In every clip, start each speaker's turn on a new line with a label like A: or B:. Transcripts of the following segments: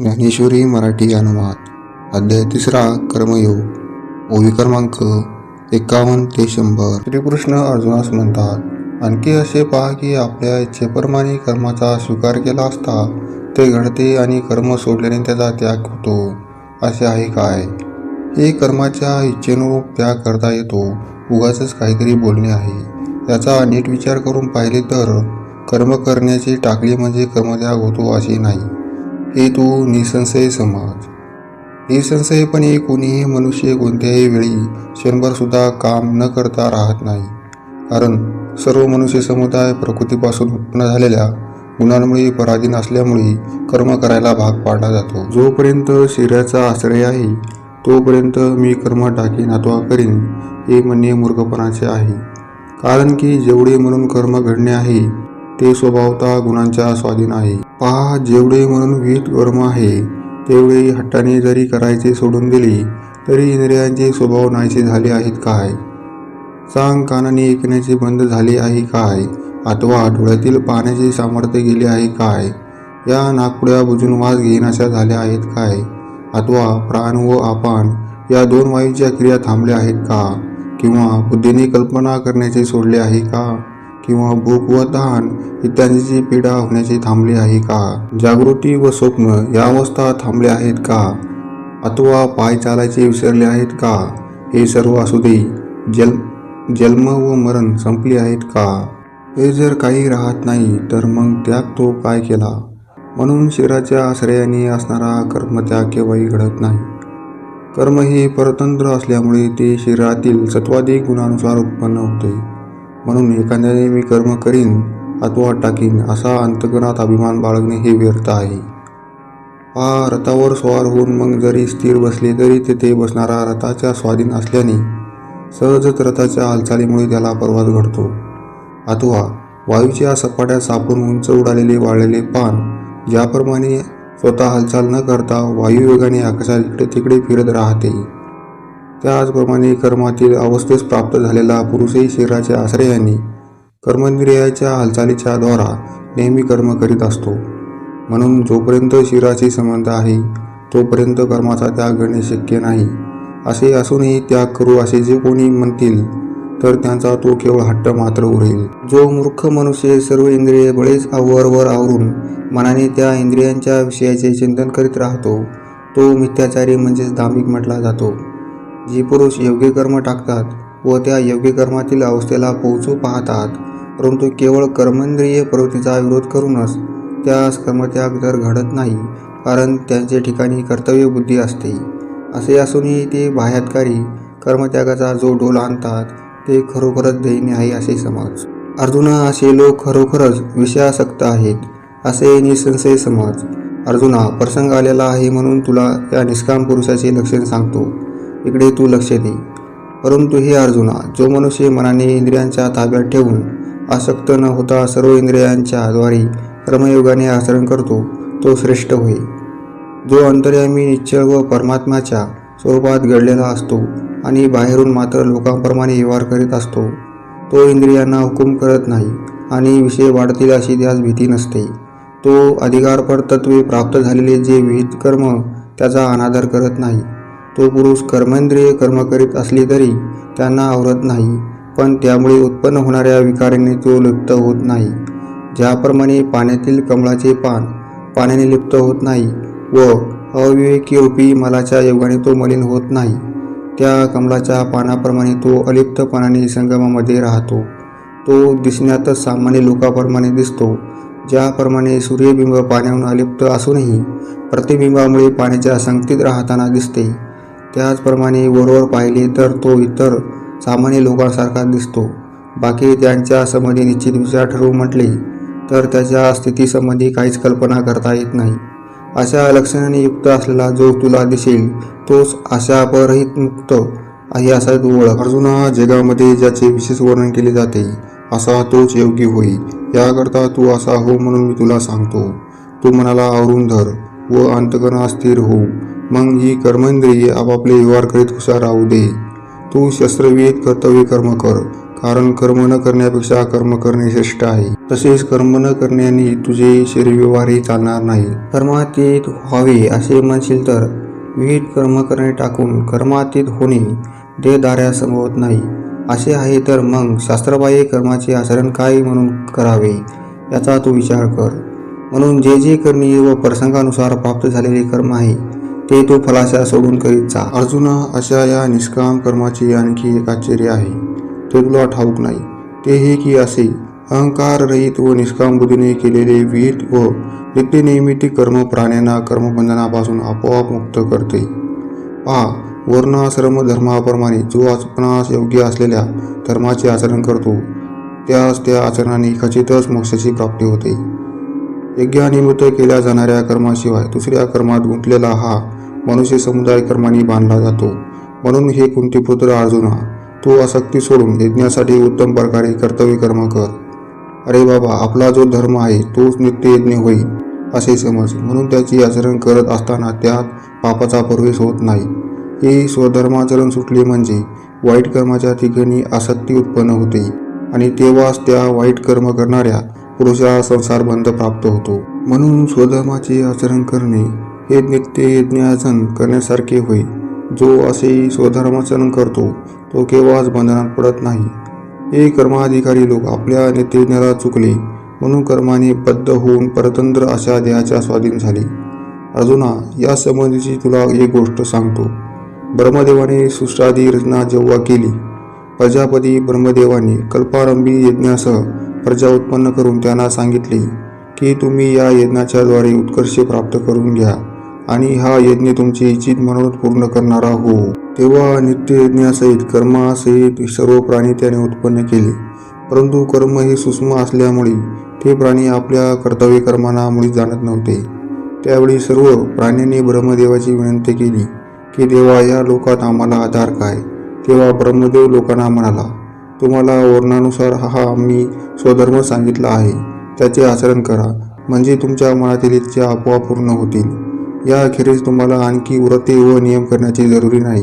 A: ज्ञानेश्वरी मराठी अनुवाद अध्याय तिसरा कर्मयोग. ओवी क्रमांक एकावन्न ते शंभर. श्रीकृष्ण अर्जुनास म्हणतात आणखी असे पहा की आपल्या इच्छेप्रमाणे कर्माचा स्वीकार केला असता ते घडते आणि कर्म सोडल्याने त्याचा त्याग होतो. असे आहे काय? हे कर्माच्या इच्छेनुरूप त्याग करता येतो. उगाच काहीतरी बोलणे आहे. याचा नीट विचार करून पाहिले तर कर्म करण्याची टाकली म्हणजे कर्मत्याग होतो असे नाही. हे तू निसंशय समाज. निसंशयपणे कोणीही मनुष्य कोणत्याही वेळी क्षणभरसुद्धा काम न करता राहत नाही. कारण सर्व मनुष्य समुदाय प्रकृतीपासून उत्पन्न झालेल्या गुणांमुळे पराधीन असल्यामुळे कर्म करायला भाग पाडला जातो. जोपर्यंत शरीराचा आश्रय आहे तोपर्यंत मी कर्म टाकीन अथवा करीन हे म्हणणे मूर्खपणाचे आहे. कारण की जेवढे म्हणून कर्म घडणे आहे ते स्वभावता गुणांच्या स्वाधीन आहे. पहा जेवढे म्हणून वीट गर्म आहे तेवढे हट्टाने जरी करायचे सोडून दिले तरी इंद्रियांचे स्वभाव नाहीसे झाले आहेत काय? सांग कानाने ऐकण्याचे बंद झाले आहे काय? अथवा डोळ्यातील पाहण्याचे सामर्थ्य गेले आहे काय? या नागपुड्या बुजून वास घेण्याच्या झाल्या आहेत काय? अथवा प्राण व आपण या दोन वायूच्या क्रिया थांबल्या आहेत का? किंवा बुद्धीने कल्पना करण्याचे सोडले आहे का? किंवा भूक व तहान इत्यादीची पीडा होण्याची थांबली आहे का? जागृती व स्वप्न या अवस्था थांबल्या आहेत का? अथवा पाय चालायचे विसरले आहेत का? हे सर्व असू दे. जल जन्म व मरण संपले आहेत का? हे जर काही राहत नाही तर मग त्याग तो काय केला? म्हणून शरीराच्या आश्रयाने असणारा कर्मत्याग केव्हाही घडत नाही. कर्म हे परतंत्र असल्यामुळे ते शरीरातील सत्वाधिक गुणानुसार उत्पन्न होते. म्हणून एखाद्याने मी कर्म करीन अथवा टाकीन असा अंतकरणात अभिमान बाळगणे हे व्यर्थ आहे. हा रथावर स्वार होऊन मग जरी स्थिर बसले तरी तेथे बसणारा रथाच्या स्वाधीन असल्याने सहजच रथाच्या हालचालीमुळे त्याला प्रवास घडतो. अथवा वायूच्या सपाट्यात सापडून उंच उडालेले वाळलेले पान ज्याप्रमाणे स्वतः हालचाल न करता वायुवेगाने आकाशात इकडे तिकडे फिरत राहते. त्याचप्रमाणे कर्मातील अवस्थेस प्राप्त झालेला पुरुषही शरीराच्या आश्रयाने कर्मेंद्रियाच्या हालचालीच्या द्वारा नेहमी कर्म करीत असतो. म्हणून जोपर्यंत शरीराशी संबंध आहे तोपर्यंत कर्माचा त्याग करणे शक्य नाही. असे असूनही त्याग करू असे जे कोणी म्हणतील तर त्यांचा तो केवळ हट्ट मात्र उरेल. जो मूर्ख मनुष्य सर्व इंद्रिये बळेच आवरवर आवरून मनाने त्या इंद्रियांच्या विषयाचे चिंतन करीत राहतो तो मिथ्याचारी म्हणजेच धार्मिक म्हटला जातो. जी पुरुष योग्य कर्म टाकतात व त्या योग्य कर्मातील अवस्थेला पोहोचू पाहतात परंतु केवळ कर्मेंद्रिय प्रवृत्तीचा विरोध करूनच त्यास कर्मत्याग तर घडत नाही कारण त्यांचे ठिकाणी कर्तव्यबुद्धी असते. असे असूनही ते बाह्यातकारी कर्मत्यागाचा जो डोल आणतात ते खरोखरच दैन्य आहे असे समज. अर्जुना असे लोक खरोखरच विषयासक्त आहेत असे निसंशय समज. अर्जुना प्रसंग आलेला आहे म्हणून तुला या निष्काम पुरुषाचे लक्षण सांगतो. इकडे तू लक्ष दे. परंतु हे अर्जुना जो मनुष्य मनाने इंद्रियांच्या ताब्यात ठेवून आसक्त न होता सर्व इंद्रियांच्या द्वारे कर्मयोगाने आचरण करतो तो श्रेष्ठ होय. जो अंतर्यामी निश्चळ व परमात्म्याच्या स्वरूपात घडलेला असतो आणि बाहेरून मात्र लोकांप्रमाणे व्यवहार करीत असतो तो इंद्रियांना हुकूम करत नाही आणि विषय वाढतील अशी त्यास भीती नसते. तो अधिकारपर तत्वे प्राप्त झालेले जे विहित कर्म त्याचा अनादर करत नाही तो पुरुष कर्मेंद्रिय कर्म करीत असले तरी त्यांना आवरत नाही पण त्यामुळे उत्पन्न होणाऱ्या विकाराने तो लिप्त होत नाही. ज्याप्रमाणे पाण्यातील कमळाचे पान पाण्याने लिप्त होत नाही व अविवेकी रूपी मलाच्या योगाने तो मलिन होत नाही त्या कमळाच्या पानाप्रमाणे तो अलिप्तपणाने संगमामध्ये राहतो. तो दिसण्यातच सामान्य लोकाप्रमाणे दिसतो ज्याप्रमाणे सूर्यबिंब पाण्याहून अलिप्त असूनही प्रतिबिंबामुळे पाण्याच्या संगतीत राहताना दिसते. त्याचप्रमाणे वरवर पाहिले तर तो इतर सामान्य लोकांसारखा दिसतो. बाकी त्यांच्या संबंधी निश्चित विचार ठरवू म्हटले तर त्याच्या स्थितीसंबंधी काहीच कल्पना करता येत नाही. अशा लक्षणाने युक्त असलेला जो तुला दिसेल तोच आशापरहित मुक्त आहे असा तू ओळख. अर्जुना जगामध्ये ज्याचे विशेष वर्णन केले जाते असा तोच योग्य होई. याकरता तू असा हो म्हणून मी तुला सांगतो. तू मनाला आवरून धर व अंतकरणा स्थिर होऊ मग ही कर्मेंद्रिये आपापले व्यवहार करीत हुशार राहू दे. तू शस्त्रविहित कर्तव्य कर्म कर कारण कर्म न करण्यापेक्षा कर्म करणे श्रेष्ठ आहे. तसेच कर्म न करण्याने तुझे शरीरव्यवहारही चालणार नाही. कर्मातीत व्हावे असे म्हणशील तर विहित कर्म करणे टाकून कर्मातीत होणे देहदार्या संभवत नाही. असे आहे तर मग शास्त्रबाह्य कर्माचे आचरण काय म्हणून करावे याचा तू विचार कर. म्हणून जे जे करणे व प्रसंगानुसार प्राप्त झालेले कर्म आहे ते तो फलाशा सोडून करीत जा. अर्जुना अशा या निष्काम कर्माचे आणखी एक आश्चर्य आहे. ते तुला ठाऊक नाही. ते हे की असे अहंकार रहित व निष्काम बुद्धीने केलेले विहित व नित्यनियमित कर्म प्राण्यांना कर्मबंधनापासून आपोआप मुक्त करते. पहा वर्णाश्रम धर्माप्रमाणे जो आपणास योग्य असलेल्या धर्माचे आचरण करतो त्यास त्या आचरणाने खचितच मोक्षाची प्राप्ती होते. यज्ञानिमित्त केल्या जाणाऱ्या कर्माशिवाय दुसऱ्या कर्मात गुंतलेला हा मनुष्य समुदाय कर्माने बांधला जातो. म्हणून हे कुंतीपुत्र अर्जुना तू आसक्ती सोडून यज्ञासाठी उत्तम प्रकारे कर्तव्य कर्म कर. अरे बाबा आपला जो धर्म आहे तोच नित्य यज्ञ होईल असे समज. म्हणून त्याची आचरण करत असताना त्यात पापाचा प्रवेश होत नाही. हे स्वधर्माचरण सुटले म्हणजे वाईट कर्माच्या ठिकाणी आसक्ती उत्पन्न होते आणि तेव्हाच त्या वाईट कर्म करणाऱ्या पुरुषाला संसार बंध प्राप्त होतो. म्हणून स्वधर्माचे आचरण करणे हे नित्य यज्ञाचरण करण्यासारखे होय. जो असे स्वधर्माचरण करतो तो केव्हाच बंधनात पडत नाही. हे कर्माधिकारी लोक आपल्या नित्यज्ञाला चुकले म्हणून कर्माने बद्ध होऊन परतंत्र अशा देहाच्या स्वाधीन झाले. अर्जुना या संबंधीची तुला एक गोष्ट सांगतो. ब्रह्मदेवाने सृष्टादी रचना जेव्हा केली प्रजापती ब्रह्मदेवाने कल्पारंभी यज्ञासह प्रजा उत्पन्न करून त्यांना सांगितले की तुम्ही या यज्ञाच्याद्वारे उत्कर्ष प्राप्त करून घ्या. आणि हा यज्ञ तुमची इच्छित मनोरथ पूर्ण करणारा हो तेव्हा नित्य यज्ञासहित कर्मासहित सर्व प्राणी त्याने उत्पन्न केले. परंतु कर्म हे सूक्ष्म असल्यामुळे ते प्राणी आपल्या कर्तव्य कर्मानामुळे जाणत नव्हते. त्यावेळी सर्व प्राण्यांनी ब्रह्मदेवाची विनंती केली की देवा या लोकात आम्हाला आधार काय? तेव्हा ब्रह्मदेव लोकांना म्हणाला तुम्हाला वर्णानुसार हा आम्ही स्वधर्म सांगितला आहे. त्याचे आचरण करा. म्हणजे तुमच्या मनातील इच्छा आपोआप पूर्ण होतील. या अखेरीस तुम्हाला आणखी व्रते व नियम करण्याची जरुरी नाही.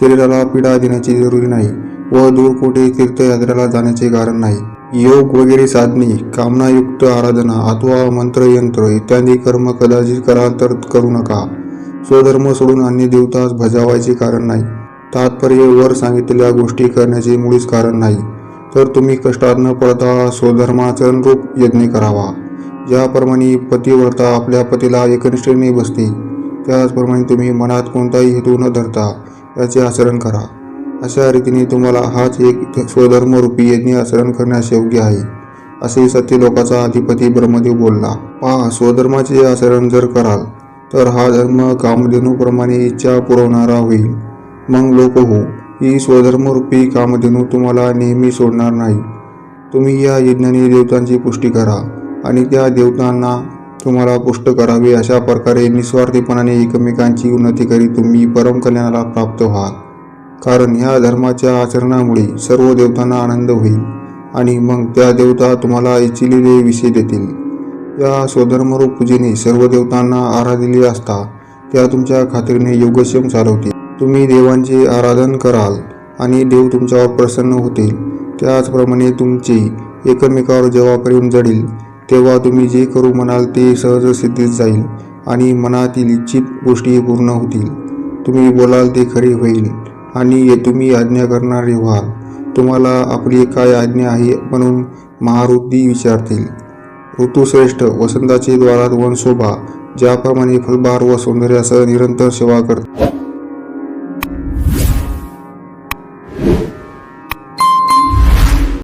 A: शरीराला पीडा देण्याची जरुरी नाही व दूर कुठे तीर्थयात्रेला जाण्याचे कारण नाही. योग वगैरे साधने कामनायुक्त आराधना अथवा मंत्रयंत्र इत्यादी कर्म कदाचित कराल तर करू नका. स्वधर्म सोडून अन्य देवतास भजावायचे कारण नाही. तात्पर्य वर सांगितलेल्या गोष्टी करण्याचे मुळीच कारण नाही. तर तुम्ही कष्टात न पडता स्वधर्माचरण रूप यज्ञ करावा. ज्याप्रमाणे पतिव्रता आपल्या पतीला एकनिष्ठेने बसते त्याचप्रमाणे तुम्ही मनात कोणताही हेतू न धरता याचे आचरण करा. अशा रीतीने तुम्हाला हाच एक स्वधर्मरूपी यज्ञ आचरण करण्यास योग्य आहे असे सत्यलोकाचा अधिपती ब्रह्मदेव बोलला. पहा स्वधर्माचे आचरण जर कराल तर हा धर्म कामधेनूप्रमाणे इच्छा पुरवणारा होईल. मग लोक हो ही स्वधर्मरूपी कामधेनू तुम्हाला नेहमी सोडणार नाही. तुम्ही या यज्ञाने देवतांची पुष्टी करा. आणि त्या देवतांना तुम्हाला पुष्ट करावे अशा प्रकारे निस्वार्थीपणाने एकमेकांची उन्नती करी तुम्ही परमकल्याणाला प्राप्त व्हाल. कारण ह्या धर्माच्या आचरणामुळे सर्व देवतांना आनंद होईल आणि मग त्या देवता तुम्हाला इच्छिलेले विषय देतील. या स्वधर्मरूप पूजेने सर्व देवतांना आराधिले असता त्या तुमच्या खात्रीने योगक्षम चालवतील. तुम्ही देवांचे आराधन कराल आणि देव तुमच्यावर प्रसन्न होतील. त्याचप्रमाणे तुमची एकमेकावर जेव्हा प्रेम जडील. तेव्हा तुम्ही जे करू म्हणाल ते सहजसिद्धीत जाईल आणि मनातील इच्छित गोष्टी पूर्ण होतील. तुम्ही बोलाल ते खरे होईल आणि तुम्ही आज्ञा करणारे व्हाल. तुम्हाला आपली काय आज्ञा आहे म्हणून महारुद्धी विचारतील. ऋतुश्रेष्ठ वसंताचे द्वारात वन शोभा ज्याप्रमाणे फलभार व सौंदर्यासह निरंतर सेवा करते.